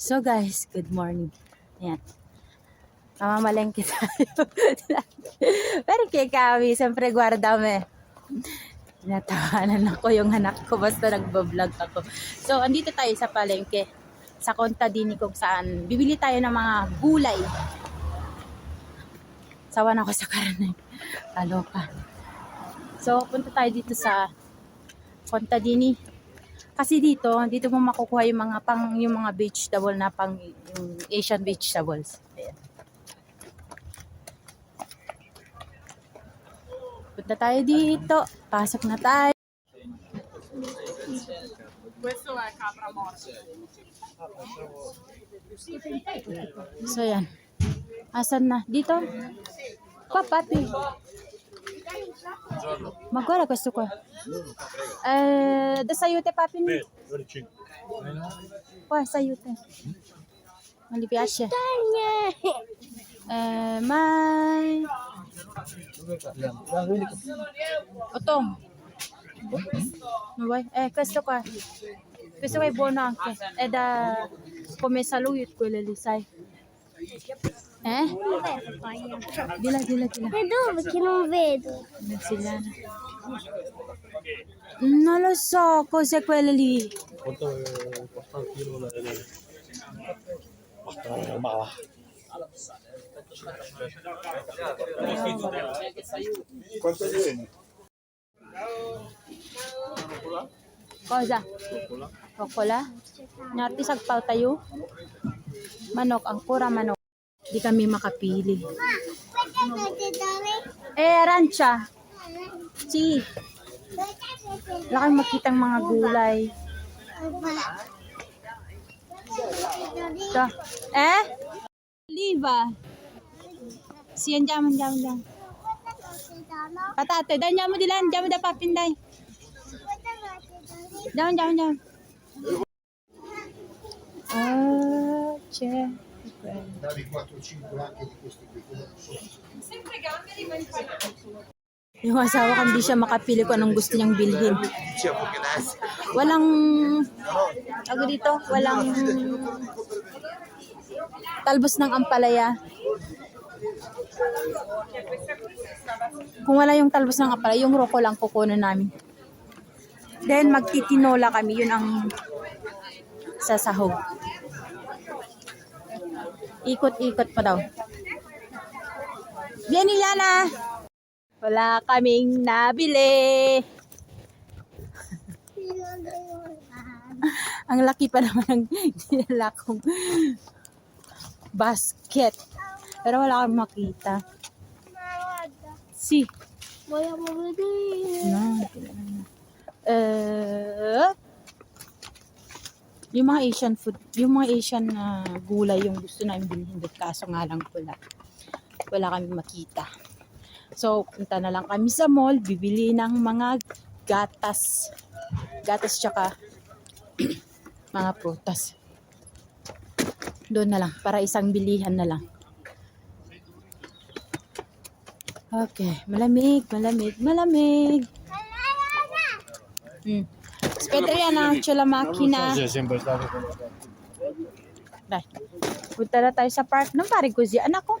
So guys, good morning. Ayan. Mamamalengke tayo. Pero kay kami, siyempre guardame. Natawanan ako yung anak ko basta nagbablog ako. So, andito tayo sa palengke. Sa Contadini kung saan bibili tayo ng mga gulay. Sawa na ako sa karne. Kaloka. So, punta tayo dito sa Contadini. Kasi dito, dito mo makukuha yung mga pang yung mga vegetable na pang yung Asian vegetables. Ayan. Punta tayo dito. Pasok na tayo. So yan. Asan na? Dito? Qua, papi. Ma guarda questo qua. Eh, da aiute papi. Qua, aiute. Non gli piace? Eh, ma... Otong. Ma vuoi? Eh, questo qua. Questo qua è buono anche. È da... come saluyot quello lì, sai? Eh? Di là, di là, di là. E dove che non vedo? Non lo so cos'è quello lì. Quanto costa il chilo la Eh, va. Quanto viene? Cosa? Kokola? Nati sagpaw tayo? Manok, ang pura manok. Di kami makapili. Eh, arancia. Si. Wala makitang mga gulay. Ito. Eh? Oliva. Si, andiamo, andiamo, andiamo. Patate, dai, andiamo di là, andiamo da papin, dai. Andiamo, andiamo, andiamo. Davi 4-5 anche di questi qui come non so. Yung asawa ko, hindi siya makapili kung anong gusto niyang bilhin. Walang, ako dito, walang talbos ng ampalaya. Kung wala yung talbos ng ampalaya, yung roko lang kukunin namin. Then, magtitinola kami. Yun ang sasahog. Ikot-ikot pa daw. Bien, Iliana! Wala kaming nabili. Ang laki pa naman ng dinala kong basket. Pero wala akong makita. Si. Voglio vedere. No. Eh, yung mga Asian food, yung mga Asian na gulay yung gusto namin bilhin doon kaso nga lang wala. Wala kami makita. So, punta na lang kami sa mall, bibili ng mga gatas. Gatas tsaka mga prutas. Doon na lang, para isang bilihan na lang. Okay, malamig, malamig, malamig. Hmm. Aspetta yan c'è la macchina. Sì, è sempre stato Dai. Punta na tayo sa park ng pare ko. Anak ko.